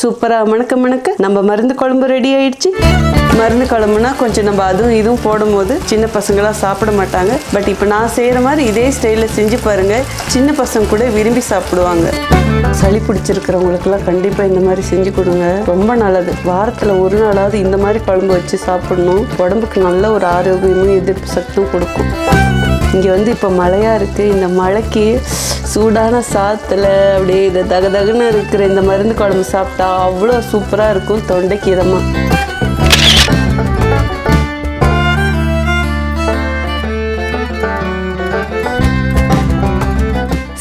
சூப்பராக மணக்க மணக்க நம்ம மருந்து குழம்பு ரெடி ஆயிடுச்சு. மருந்து குழம்புனா கொஞ்சம் நம்ம அதுவும் இதுவும் போடும்போது சின்ன பசங்களாம் சாப்பிட மாட்டாங்க. பட் இப்போ நான் செய்கிற மாதிரி இதே ஸ்டைலில் செஞ்சு பாருங்கள் சின்ன பசங்க கூட விரும்பி சாப்பிடுவாங்க. சளி பிடிச்சிருக்கிறவங்களுக்குலாம் கண்டிப்பாக இந்த மாதிரி செஞ்சு கொடுங்க. ரொம்ப நல்லது. வாரத்தில் ஒரு நாளாவது இந்த மாதிரி குழம்பு வச்சு சாப்பிடணும். உடம்புக்கு நல்ல ஒரு ஆரோக்கியமும் எதிர்ப்பு சக்தியும் கொடுக்கும். இங்கே வந்து இப்போ மழையாக இருக்குது இந்த மழைக்கு சூடான சாத்தில் அப்படியே இது தகதகுன்னு இருக்கிற இந்த மருந்து குழம்பு சாப்பிட்டா அவ்வளோ சூப்பராக இருக்கும் தொண்டைக்கு இதமாக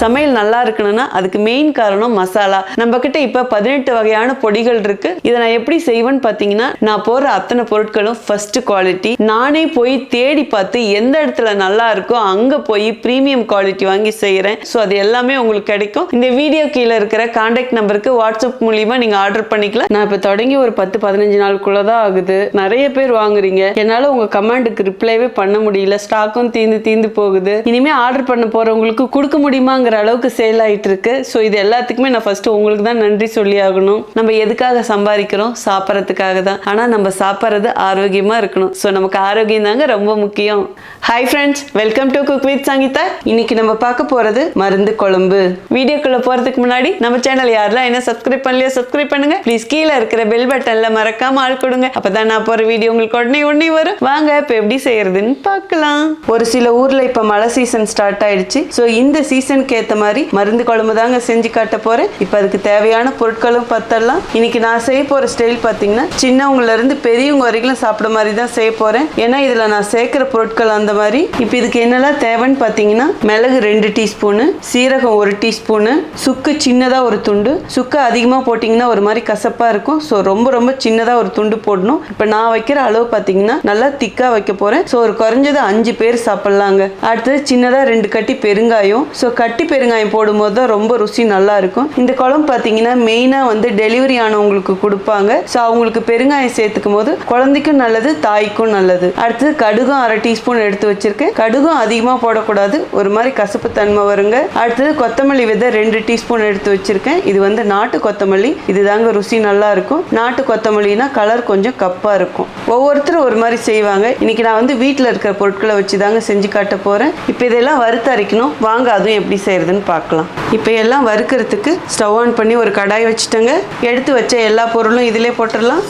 சமையல் நல்லா இருக்கணும்னா அதுக்கு மெயின் காரணம் மசாலா. நம்ம கிட்ட இப்ப பதினெட்டு வகையான பொடிகள் இருக்கு. இதை நான் எப்படி செய்வேன்னு பாத்தீங்கன்னா நான் போடுற அத்தனை பொருட்களும் ஃபர்ஸ்ட் குவாலிட்டி நானே போய் தேடி பார்த்து எந்த இடத்துல நல்லா இருக்கோ அங்க போய் ப்ரீமியம் குவாலிட்டி வாங்கி செய்யறேன் ஸோ அது எல்லாமே உங்களுக்கு கிடைக்கும். இந்த வீடியோ கீழே இருக்கிற கான்டாக்ட் நம்பருக்கு வாட்ஸ்அப் மூலியமா நீங்க ஆர்டர் பண்ணிக்கலாம். நான் இப்ப தொடங்கி ஒரு பத்து பதினஞ்சு நாளுக்குள்ள தான் ஆகுது. நிறைய பேர் வாங்குறீங்க. என்னால உங்க கமெண்ட்டுக்கு ரிப்ளைவே பண்ண முடியல. ஸ்டாக்கும் தீந்து தீந்து போகுது. இனிமே ஆர்டர் பண்ண போறவங்களுக்கு கொடுக்க முடியுமாங்க வாங்குற அளவுக்கு சேல் ஆயிட்டு இருக்கு ஸோ இது எல்லாத்துக்குமே நான் ஃபர்ஸ்ட் உங்களுக்கு தான் நன்றி சொல்லி ஆகணும். நம்ம எதுக்காக சம்பாதிக்கிறோம்? சாப்பிட்றதுக்காக தான். ஆனா நம்ம சாப்பிட்றது ஆரோக்கியமா இருக்கணும். ஸோ நமக்கு ஆரோக்கியம் தாங்க ரொம்ப முக்கியம். Hi friends welcome to cook with Sangeetha இன்னைக்கு நம்ம பார்க்க போறது மருந்து குழம்பு. வீடியோக்குள்ள போறதுக்கு முன்னாடி நம்ம சேனல் யாரெல்லாம் என்ன சப்ஸ்கிரைப் பண்ணலையோ சப்ஸ்கிரைப் பண்ணுங்க. ப்ளீஸ் கீழே இருக்கிற பெல் பட்டன்ல மறக்காம ஆள் கொடுங்க. அப்பதான் நான் போகிற வீடியோ உங்களுக்கு உடனே உடனே வரும். வாங்க இப்போ எப்படி செய்யறதுன்னு பார்க்கலாம். ஒரு சில ஊர்ல இப்போ மழை சீசன் ஸ்டார்ட் ஆயிடுச்சு. ஸோ இந்த சீசனுக்கு ஏற்ற மாதிரி மருந்து குழம்பு தாங்க செஞ்சு காட்ட போறேன். இப்போ அதுக்கு தேவையான பொருட்களும் பார்த்தரலாம் இன்னைக்கு நான் செய்ய போற ஸ்டைல் பார்த்தீங்கன்னா சின்னவங்கல இருந்து பெரியவங்க வரைக்கும் சாப்பிட மாதிரி தான் செய்ய போறேன். ஏன்னா இதுல நான் சேர்க்கிற பொருட்கள் அந்த மாதிரி. இப்போ இதுக்கு என்னெல்லாம் தேவைன்னு பார்த்தீங்கன்னா மிளகு ரெண்டு டீஸ்பூனு சீரகம் ஒரு டீஸ்பூனு சுக்கு சின்னதா ஒரு துண்டு. சுக்கு அதிகமாக போட்டிங்கன்னா ஒரு மாதிரி கசப்பா இருக்கும். ஸோ ரொம்ப ரொம்ப சின்னதா ஒரு துண்டு போடணும். இப்போ நான் வைக்கிற அளவு பார்த்தீங்கன்னா நல்லா திக்காக வைக்க போறேன். ஸோ ஒரு குறைஞ்சது அஞ்சு பேர் சாப்பிட்லாங்க. அடுத்தது சின்னதா ரெண்டு கட்டி பெருங்காயம். ஸோ கட்டி பெருங்காயம் போடும்போது தான் ரொம்ப ருசி நல்லா இருக்கும். இந்த குழம்பு பார்த்தீங்கன்னா மெயினாக வந்து டெலிவரி ஆனவங்களுக்கு கொடுப்பாங்க. ஸோ அவங்களுக்கு பெருங்காயம் சேர்த்துக்கும் போது குழந்தைக்கும் நல்லது தாய்க்கும் நல்லது. அடுத்தது கடுகும் அரை டீஸ்பூன் எடுத்து வச்சிருக்கேன். கடுகும் அதிகமாக போடக்கூடாது. ஒரு மாதிரி கசப்பு தன்மை வருங்க. அடுத்தது கொத்தமல்லி விதை ரெண்டு டீஸ்பூன் எடுத்து வச்சிருக்கேன். இது வந்து நாட்டு கொத்தமல்லி. இதுதாங்க ருசி நல்லா இருக்கும். நாட்டு கொத்தமல்லினா கலர் கொஞ்சம் கப்பாக இருக்கும். ஒவ்வொருத்தரும் ஒரு மாதிரி செய்வாங்க. இன்னைக்கு நான் வந்து வீட்டில் இருக்கிற பொருட்களை வச்சு தாங்க செஞ்சு காட்ட போகிறேன் இப்போ இதெல்லாம் வறுத்து அரைக்கணும். வாங்க அதுவும் எப்படி செய்கிறதுன்னு பார்க்கலாம். இப்போ எல்லாம் வறுக்கிறதுக்கு ஸ்டவ் ஆன் பண்ணி ஒரு கடாய் வச்சுட்டேங்க. எடுத்து வச்ச எல்லா பொருளும் இதிலே போட்டுடலாம்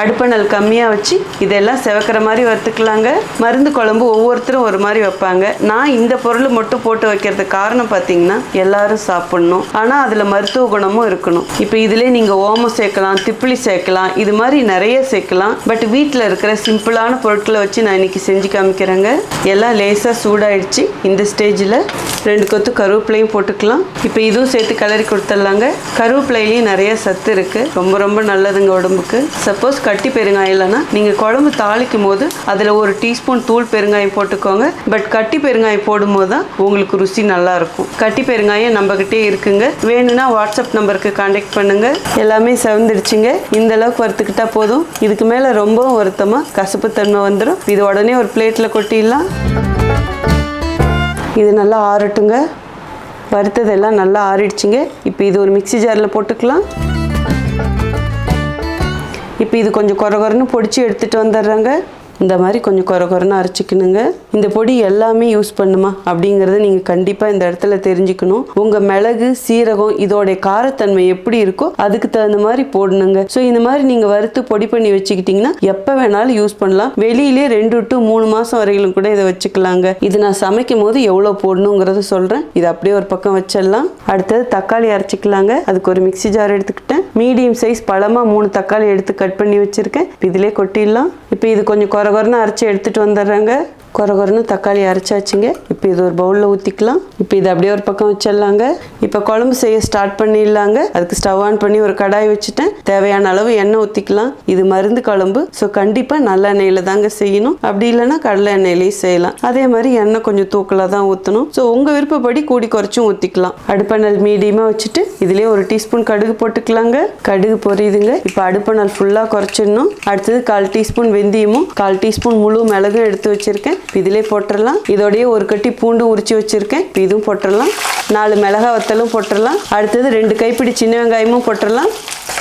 அடுப்பணல் கம்மியாக வச்சு இதெல்லாம் செவக்கிற மாதிரி வறுத்துக்கலாங்க. மருந்து குழம்பு ஒவ்வொருத்தரும் ஒரு மாதிரி வைப்பாங்க. நான் இந்த பொருள் மட்டும் போட்டு வைக்கிறதுக்கு காரணம் பார்த்தீங்கன்னா எல்லாரும் சாப்பிடணும். ஆனால் அதில் மருத்துவ குணமும் இருக்கணும். இப்போ இதிலே நீங்கள் ஓமம் சேர்க்கலாம் திப்பிலி சேர்க்கலாம் இது மாதிரி நிறைய சேர்க்கலாம். பட் வீட்டில் இருக்கிற சிம்பிளான பொருட்களை வச்சு நான் இன்னைக்கு செஞ்சு காமிக்கிறேங்க. எல்லாம் லேசாக சூடாயிடுச்சு. இந்த ஸ்டேஜில் ரெண்டு கொத்து கருவேப்பிலையும் போட்டுக்கலாம். இப்போ இதுவும் சேர்த்து கிளறி கொடுத்துடலாங்க. கருவேப்பிலையிலையும் நிறைய சத்து இருக்குது ரொம்ப ரொம்ப நல்லதுங்க உடம்புக்கு. சப்போஸ் கட்டி பெருங்காயம் இல்லைன்னா நீங்கள் குழம்பு தாளிக்கும் போது அதில் ஒரு டீஸ்பூன் தூள் பெருங்காயம் போட்டுக்கோங்க. பட் கட்டி பெருங்காயம் போடும்போது தான் உங்களுக்கு ருசி நல்லா இருக்கும். கட்டி பெருங்காயம் நம்மக்கிட்டே இருக்குங்க. வேணும்னா வாட்ஸ்அப் நம்பருக்கு காண்டாக்ட் பண்ணுங்க. எல்லாமே செவந்துடுச்சுங்க. இந்த அளவுக்கு வறுத்துக்கிட்டா போதும். இதுக்கு மேலே ரொம்பவும் வருத்தமாக கசப்புத்தன்மை வந்துடும் இது உடனே ஒரு பிளேட்டில் கொட்டிடலாம். இது நல்லா ஆறட்டுங்க. வறுத்ததெல்லாம் நல்லா ஆறிடுச்சுங்க. இப்போ இது ஒரு மிக்ஸி ஜாரில் போட்டுக்கலாம். இப்போ இது கொஞ்சம் குறை குறைன்னு பொடிச்சு எடுத்துகிட்டு வந்துடுறாங்க. இந்த மாதிரி கொஞ்சம் குறை குறைன்னு அரைச்சிக்கணுங்க. இந்த பொடி எல்லாமே யூஸ் பண்ணுமா? அப்படிங்கிறத நீங்கள் கண்டிப்பாக இந்த இடத்துல தெரிஞ்சுக்கணும். உங்கள் மிளகு சீரகம் இதோடைய காரத்தன்மை எப்படி இருக்கோ அதுக்கு தகுந்த மாதிரி போடணுங்க. ஸோ இந்த மாதிரி நீங்கள் வறுத்து பொடி பண்ணி வச்சுக்கிட்டிங்கன்னா எப்போ வேணாலும் யூஸ் பண்ணலாம். வெளியிலே ரெண்டு டு மூணு மாதம் வரையிலும் கூட இதை வச்சுக்கலாங்க. இது நான் சமைக்கும் போது எவ்வளோ போடணுங்கிறத சொல்கிறேன் இது அப்படியே ஒரு பக்கம் வச்சிடலாம். அடுத்தது தக்காளி அரைச்சிக்கலாங்க. அதுக்கு ஒரு மிக்ஸி ஜார் எடுத்துக்கிட்டேன். மீடியம் சைஸ் பழமாக மூணு தக்காளி எடுத்து கட் பண்ணி வச்சுருக்கேன். இதிலே கொட்டிடலாம். இப்போ இது கொஞ்சம் குறை குறைன்னு அரைச்சி எடுத்துகிட்டு வந்துடுறேங்க. குறை தக்காளி அரைச்சாச்சுங்க. இப்போ இது ஒரு பவுலில் ஊற்றிக்கலாம் இப்போ இது அப்படியே ஒரு பக்கம் வச்சிடலாங்க. இப்போ குழம்பு செய்ய ஸ்டார்ட் பண்ணிடலாங்க. அதுக்கு ஸ்டவ் ஆன் பண்ணி ஒரு கடாய் வச்சுட்டேன். தேவையான அளவு எண்ணெய் ஊற்றிக்கலாம் இது மருந்து குழம்பு. ஸோ கண்டிப்பாக நல்ல எண்ணெயில் தாங்க செய்யணும். அப்படி இல்லைன்னா கடலை எண்ணெயிலையும் செய்யலாம். அதே மாதிரி எண்ணெய் கொஞ்சம் தூக்கலாக தான் ஊற்றணும் ஸோ உங்கள் விருப்பப்படி கூடி குறைச்சும் ஊற்றிக்கலாம் அடுப்பணல் மீடியமாக வச்சுட்டு இதுலேயே ஒரு டீஸ்பூன் கடுகு போட்டுக்கலாங்க. கடுகு பொரியுதுங்க. இப்போ அடுப்பணல் ஃபுல்லாக குறைச்சிடணும். அடுத்தது கால் டீஸ்பூன் வெந்தயமும் கால் டீஸ்பூன் முழு மிளகும் எடுத்து வச்சுருக்கேன். இதிலே போட்டுடலாம் இதோடய ஒரு கட்டி பூண்டும் உரிச்சு வச்சிருக்கேன். இதுவும் போட்டுடலாம் நாலு மிளகா வத்தலும் போட்டுடலாம் அடுத்தது ரெண்டு கைப்பிடி சின்ன வெங்காயமும் போட்டுடலாம்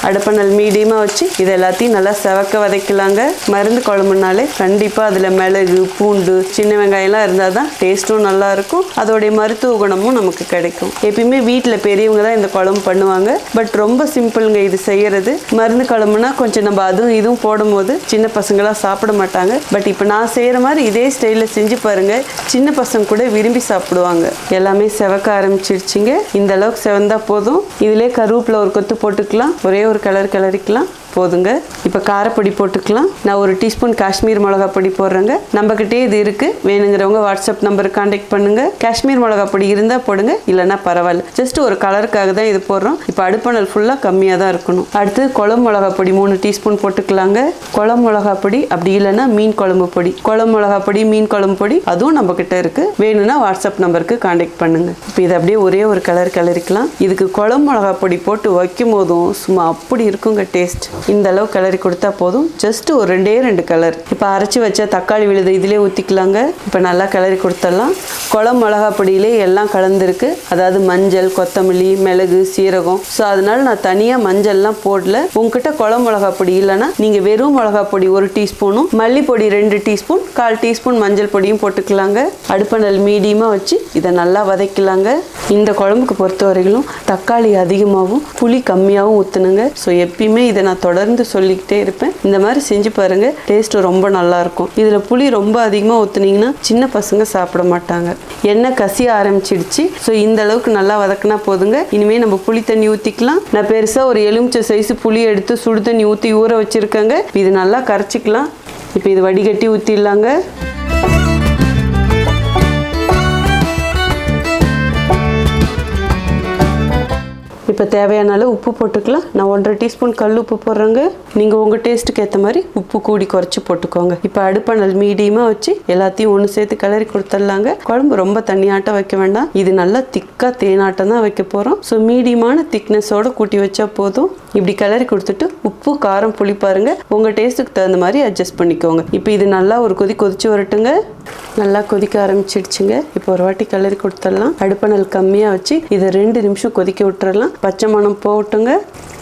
அடுப்பணல் மீடியமாக வச்சு இது எல்லாத்தையும் நல்லா செவக்க வதக்கலாங்க. மருந்து குழம்புனாலே கண்டிப்பாக அதில் மிளகு பூண்டு சின்ன வெங்காயம்லாம் இருந்தால் தான் டேஸ்ட்டும் நல்லாயிருக்கும் அதோடைய மருத்துவ குணமும் நமக்கு கிடைக்கும். எப்பயுமே வீட்டில் பெரியவங்க தான் இந்த குழம்பு பண்ணுவாங்க. பட் ரொம்ப சிம்பிளுங்க இது செய்கிறது மருந்து குழம்புனா கொஞ்சம் நம்ம அதுவும் இதுவும் போடும்போது சின்ன பசங்களாம் சாப்பிட மாட்டாங்க. பட் இப்போ நான் செய்கிற மாதிரி இதே ஸ்டைலில் செஞ்சு பாருங்கள் சின்ன பசங்க கூட விரும்பி சாப்பிடுவாங்க. எல்லாமே செவக்க ஆரம்பிச்சிருச்சிங்க. இந்த அளவுக்கு செவந்தா போதும். இதிலே கருவேப்பிலை ஒரு கொத்து போட்டுக்கலாம். ஒரே ஒரு கலர் கிளறிக்கலாம் போதுங்க. இப்போ காரப்பொடி போட்டுக்கலாம். நான் ஒரு டீஸ்பூன் காஷ்மீர் மிளகா பொடி போடுறேங்க. நம்மக்கிட்டே இது இருக்குது வேணுங்கிறவங்க வாட்ஸ்அப் நம்பருக்கு காண்டாக்ட் பண்ணுங்க. காஷ்மீர் மிளகா பொடி இருந்தால் போடுங்க. இல்லைன்னா பரவாயில்ல. ஜஸ்ட் ஒரு கலருக்காக தான் இது போடுறோம். இப்போ அடுப்பணல் ஃபுல்லாக கம்மியாக தான் இருக்கணும். அடுத்து குளம் மிளகா பொடி மூணு டீஸ்பூன் போட்டுக்கலாங்க. குளம் மிளகா பொடி அப்படி இல்லைன்னா மீன் குழம்பு பொடி. குளம் மிளகா பொடி மீன் குழம்பு பொடி அதுவும் நம்மக்கிட்ட இருக்குது வேணும்னா வாட்ஸ்அப் நம்பருக்கு காண்டாக்ட் பண்ணுங்க. இப்போ இதை அப்படியே ஒரே ஒரு கலர் கலரிக்கலாம் இதுக்கு குழம்பு மிளகா பொடி போட்டு வைக்கும் போதும் சும்மா அப்படி இருக்குங்க டேஸ்ட் இந்த அளவு கிளறி கொடுத்தா போதும். ஜஸ்ட் ஒரு ரெண்டே ரெண்டு கலர் இப்போ அரைச்சி வச்ச தக்காளி விழுது இதிலே ஊற்றிக்கலாங்க இப்போ நல்லா கிளறி கொடுத்துடலாம். குளம் மிளகா பொடியிலே எல்லாம் கலந்துருக்கு. அதாவது மஞ்சள் கொத்தமல்லி மிளகு சீரகம். ஸோ அதனால நான் தனியாக மஞ்சள்லாம் போடல. உங்ககிட்ட குளம் மிளகா பொடி இல்லைன்னா நீங்கள் வெறும் மிளகா பொடி ஒரு டீஸ்பூனும் மல்லிப்பொடி ரெண்டு டீஸ்பூன் கால் டீஸ்பூன் மஞ்சள் பொடியும் போட்டுக்கலாங்க. அடுப்பணல் மீடியமாக வச்சு இதை நல்லா வதக்கலாங்க. இந்த குழம்புக்கு பொறுத்த வரையிலும் தக்காளி அதிகமாகவும் புளி கம்மியாகவும் ஊற்றுனுங்க ஸோ எப்பயுமே இதை நான் தொடர்ந்து சொல்லிக்கிட்டே இருப்பேன். இந்த மாதிரி செஞ்சு பாருங்க டேஸ்ட் ரொம்ப நல்லா இருக்கும் இதில் புளி ரொம்ப அதிகமாக ஊற்றுனீங்கன்னா சின்ன பசங்க சாப்பிட மாட்டாங்க. எண்ணெய் கசிய ஆரம்பிச்சிடுச்சு. ஸோ இந்த அளவுக்கு நல்லா வதக்கினா போதுங்க. இனிமேல் நம்ம புளி தண்ணி ஊற்றிக்கலாம் நான் பெருசாக ஒரு எலுமிச்சை சைஸ் புளி எடுத்து சுடு தண்ணி ஊற்றி ஊற வச்சுருக்கேங்க. இது நல்லா கரைச்சிக்கலாம். இப்போ இது வடிகட்டி ஊற்றிடலாங்க இப்போ தேவையான அளவு உப்பு போட்டுக்கலாம். நான் ஒன்றரை டீஸ்பூன் கல் உப்பு போடுறேங்க. நீங்கள் உங்கள் டேஸ்ட்டுக்கு ஏற்ற மாதிரி உப்பு கூடி குறைச்சி போட்டுக்கோங்க. இப்போ அடுப்பானல் மீடியமாக வச்சு எல்லாத்தையும் ஒன்று சேர்த்து கிளறி கொடுத்துடலாங்க. குழம்பு ரொம்ப தண்ணியாட்டம் வைக்க வேண்டாம். இது நல்லா திக்காக தேனாட்டம் தான் வைக்க போகிறோம் ஸோ மீடியமான திக்னஸோட கூட்டி வச்சா போதும். இப்படி கிளறி கொடுத்துட்டு உப்பு காரம் புளி பாருங்க. உங்கள் டேஸ்ட்டுக்கு தகுந்த மாதிரி அட்ஜஸ்ட் பண்ணிக்கோங்க. இப்போ இது நல்லா ஒரு கொதி கொதிச்சு வரட்டுங்க. நல்லா கொதிக்க ஆரம்பிச்சிடுச்சுங்க. இப்போ ஒரு வாட்டி கிளறி கொடுத்துடலாம். அடுப்பணல் கம்மியாக வச்சு இதை ரெண்டு நிமிஷம் கொதிக்க விட்டுறலாம். பச்சை மணம் போட்டுங்க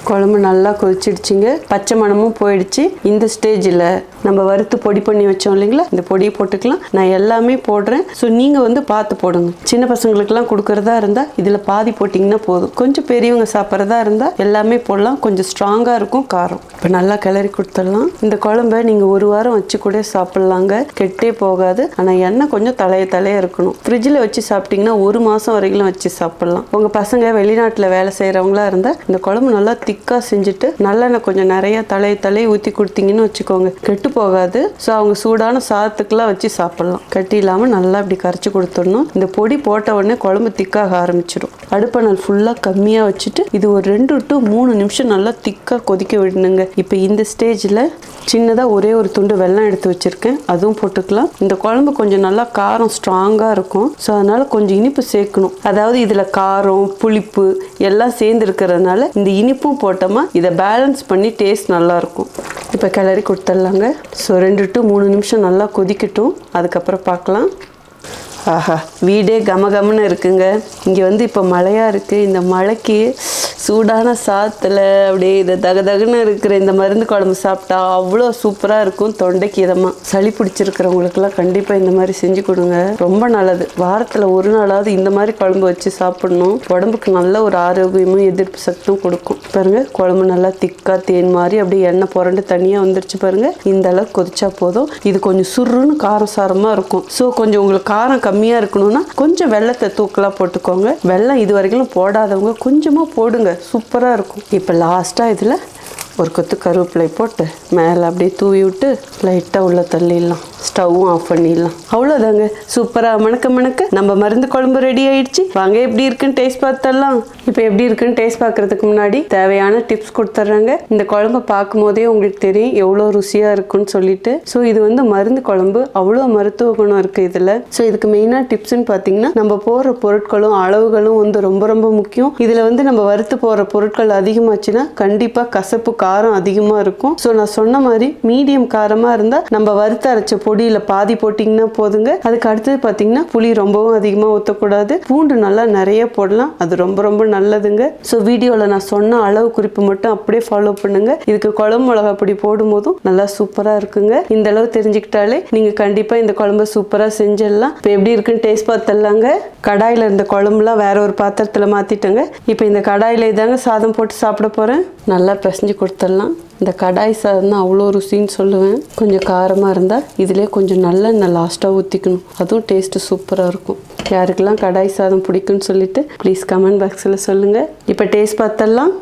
குழம்பு நல்லா கொதிச்சிடுச்சுங்க. பச்சை மணமும் போயிடுச்சு. இந்த ஸ்டேஜில் நம்ம வறுத்து பொடி பண்ணி வச்சோம் இல்லைங்களா? இந்த பொடியை போட்டுக்கலாம். நான் எல்லாமே போடுறேன். ஸோ நீங்கள் வந்து பார்த்து போடுங்க. சின்ன பசங்களுக்கெல்லாம் கொடுக்குறதா இருந்தால் இதில் பாதி போட்டிங்கன்னா போதும். கொஞ்சம் பெரியவங்க சாப்பிட்றதா இருந்தால் எல்லாமே போடலாம். கொஞ்சம் ஸ்ட்ராங்காக இருக்கும் காரம். இப்போ நல்லா கிளறி கொடுத்துடலாம். இந்த குழம்ப நீங்கள் ஒரு வாரம் வச்சு கூட சாப்பிட்லாங்க. கெட்டே போகாது. ஆனால் எண்ணெய் கொஞ்சம் தலைய தலையாக இருக்கணும். ஃப்ரிட்ஜில் வச்சு சாப்பிட்டிங்கன்னா ஒரு மாதம் வரைக்கும் வச்சு சாப்பிட்லாம். உங்கள் பசங்க வெளிநாட்டில் வேலை செய்கிறவங்களா இருந்தால் இந்த குழம்பு நல்லா திக்காக செஞ்சுட்டு நல்லெண்ணெய் கொஞ்சம் நிறைய தலை தலையை ஊற்றி கொடுத்தீங்கன்னு வச்சுக்கோங்க. கெட்டு போகாது. ஸோ அவங்க சூடான சாதத்துக்கெல்லாம் வச்சு சாப்பிட்லாம். கட்டி இல்லாமல் நல்லா இப்படி கரைச்சி கொடுத்துடணும். இந்த பொடி போட்ட உடனே குழம்பு திக்காக ஆரம்பிச்சிடும் அடுப்பணல் ஃபுல்லாக கம்மியாக வச்சுட்டு இது ஒரு ரெண்டு டு மூணு நிமிஷம் நல்லா திக்காக கொதிக்க விடணுங்க. இப்போ இந்த ஸ்டேஜில் சின்னதாக ஒரே ஒரு துண்டு வெல்லம் எடுத்து வச்சுருக்கேன். அதுவும் போட்டுக்கலாம். இந்த குழம்பு கொஞ்சம் நல்லா காரம் ஸ்ட்ராங்காக இருக்கும். ஸோ அதனால் கொஞ்சம் இனிப்பு சேர்க்கணும். அதாவது இதில் காரம் புளிப்பு எல்லாம் சேர்ந்து இருக்கிறதுனால இந்த இனிப்பும் போட்டோமா? இதை பேலன்ஸ் பண்ணி டேஸ்ட் நல்லாயிருக்கும் இப்போ கிளறி கொடுத்துட்லாங்க. ஸோ ரெண்டு டு மூணு நிமிஷம் நல்லா கொதிக்கட்டும். அதுக்கப்புறம் பார்க்கலாம். ஆஹா வீடே கமகமன்னு இருக்குங்க. இங்கே வந்து இப்போ மழையாக இருக்குது இந்த மழைக்கு சூடான சாத்தில் அப்படியே இதை தகதகுன்னு இருக்கிற இந்த மருந்து குழம்பு சாப்பிட்டா அவ்வளோ சூப்பராக இருக்கும் தொண்டைக்கு இதமாக சளி பிடிச்சிருக்கிறவங்களுக்கெல்லாம் கண்டிப்பாக இந்த மாதிரி செஞ்சு கொடுங்க. ரொம்ப நல்லது. வாரத்தில் ஒரு நாளாவது இந்த மாதிரி குழம்பு வச்சு சாப்பிடணும். உடம்புக்கு நல்ல ஒரு ஆரோக்கியமும் எதிர்ப்பு சக்தியும் கொடுக்கும். பாருங்கள் குழம்பு நல்லா திக்காக தேன் மாதிரி அப்படியே எண்ணெய் புரண்டு தனியாக வந்துருச்சு பாருங்கள் இந்த அளவுக்கு கொதிச்சா போதும். இது கொஞ்சம் சுருன்னு காரம் சாரமாக இருக்கும். ஸோ கொஞ்சம் உங்களுக்கு காரம் கம்மியாக இருக்கணும்னா கொஞ்சம் வெள்ளத்தை தூக்கலாக போட்டுக்கோங்க. வெள்ளம் இது வரைக்கும் போடாதவங்க கொஞ்சமாக போடுங்க. சூப்பராக இருக்கும். இப்போ லாஸ்ட்டாக இதில் ஒரு கொத்து கருவேப்பிலை போட்டு மேலே அப்படியே தூவி விட்டு லைட்டாக உள்ளே தள்ளிடலாம். ஸ்டவ்வும் ஆஃப் பண்ணிடலாம். அவ்வளோதாங்க சூப்பராக மணக்க மணக்க. நம்ம மருந்து குழம்பு ரெடி ஆயிடுச்சு. வாங்க எப்படி இருக்குன்னு டேஸ்ட் பார்த்தலாம் இப்போ எப்படி இருக்குன்னு டேஸ்ட் பார்க்கறதுக்கு முன்னாடி தேவையான டிப்ஸ் கொடுத்துட்றாங்க. இந்த குழம்பு பார்க்கும் போதே உங்களுக்கு தெரியும் எவ்வளோ ருசியாக இருக்குன்னு சொல்லிட்டு. ஸோ இது வந்து மருந்து குழம்பு. அவ்வளோ மருத்துவ குணம் இருக்குது இதில். ஸோ இதுக்கு மெயினாக டிப்ஸ்னு பார்த்தீங்கன்னா நம்ம போடுற பொருட்களும் அளவுகளும் வந்து ரொம்ப ரொம்ப முக்கியம். இதில் வந்து நம்ம வறுத்து போடுற பொருட்கள் அதிகமாச்சுன்னா கண்டிப்பாக கசப்பு காரம் அதிகமாக இருக்கும். ஸோ நான் சொன்ன மாதிரி மீடியம் காரமாக இருந்தால் நம்ம வறுத்து அரைச்ச பொடியில் பாதி போட்டிங்கன்னா போதுங்க. அதுக்கு அடுத்தது பார்த்தீங்கன்னா புளி ரொம்பவும் அதிகமாக ஊற்றக்கூடாது பூண்டு நல்லா நிறைய போடலாம். அது ரொம்ப ரொம்ப நல்லதுங்க. ஸோ வீடியோவில் நான் சொன்ன அளவு குறிப்பு மட்டும் அப்படியே ஃபாலோ பண்ணுங்க. இதுக்கு குழம்பு மிளகா பொடி போடும்போதும் நல்லா சூப்பராக இருக்குங்க. இந்த அளவு தெரிஞ்சுக்கிட்டாலே நீங்கள் கண்டிப்பாக இந்த குழம்பு சூப்பராக செஞ்சிடலாம். இப்போ எப்படி இருக்குன்னு டேஸ்ட் பார்த்தலாங்க கடாயில் இருந்த குழம்புலாம் வேற ஒரு பாத்திரத்தில் மாற்றிட்டேங்க இப்போ இந்த கடாயில் இதாங்க சாதம் போட்டு சாப்பிட போகிறேன் நல்லா பிசைஞ்சு கொடுத்துடலாம் இந்த கடாய் சாதம் தான் அவ்வளோ ருசின்னு சொல்லுவேன். கொஞ்சம் காரமாக இருந்தால் இதிலே கொஞ்சம் நல்லெண்ணெய் லாஸ்ட்டாக ஊற்றிக்கணும் அதுவும் டேஸ்ட்டு சூப்பராக இருக்கும். யாருக்கெல்லாம் கடாய் சாதம் பிடிக்கும்னு சொல்லிட்டு ப்ளீஸ் கமெண்ட் பாக்ஸில் சொல்லுங்கள் இப்போ டேஸ்ட் பார்த்தலாம்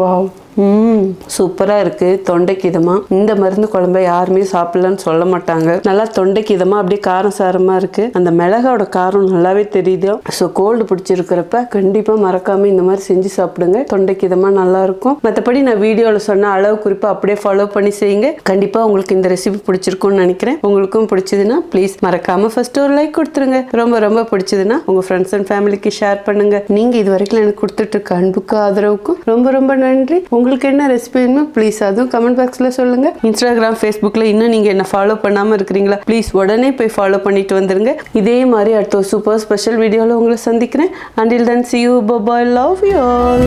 வாவ் ம் சூப்பராக இருக்குது தொண்டைக்கு இதமாக இந்த மருந்து குழம்ப யாருமே சாப்பிடலன்னு சொல்ல மாட்டாங்க. நல்லா தொண்டைக்கு இதமாக அப்படியே காரம் சாரமாக இருக்குது அந்த மிளகாவோட காரம் நல்லாவே தெரியுது. ஸோ கோல்டு பிடிச்சிருக்கிறப்ப கண்டிப்பாக மறக்காமல் இந்த மாதிரி செஞ்சு சாப்பிடுங்க. தொண்டைக்கு இதமாக நல்லாயிருக்கும் மற்றபடி நான் வீடியோவில் சொன்ன அளவு குறிப்பாக அப்படியே ஃபாலோ பண்ணி செய்யுங்க. கண்டிப்பாக உங்களுக்கு இந்த ரெசிபி பிடிச்சிருக்கும்னு நினைக்கிறேன். உங்களுக்கும் பிடிச்சதுன்னா ப்ளீஸ் மறக்காமல் ஃபஸ்ட்டு ஒரு லைக் கொடுத்துருங்க. ரொம்ப ரொம்ப பிடிச்சதுன்னா உங்கள் ஃப்ரெண்ட்ஸ் அண்ட் ஃபேமிலிக்கு ஷேர் பண்ணுங்கள் நீங்கள் இது வரைக்கும் எனக்கு கொடுத்துட்டு இருக்க அன்புக்கும் ஆதரவுக்கும் ரொம்ப ரொம்ப நன்றி. உங்களுக்கு என்ன ரெசிபி வேணுமோ ப்ளீஸ் அதுவும் கமெண்ட் பாக்ஸில் சொல்லுங்கள் இன்ஸ்டாகிராம் ஃபேஸ்புக்கில் இன்னும் நீங்கள் என்ன ஃபாலோ பண்ணாமல் இருக்கிறீங்களா ப்ளீஸ் உடனே போய் ஃபாலோ பண்ணிட்டு வந்துருங்க. இதே மாதிரி அடுத்த ஒரு சூப்பர் ஸ்பெஷல் வீடியோவில் உங்களை சந்திக்கிறேன். Until then see you bye love you all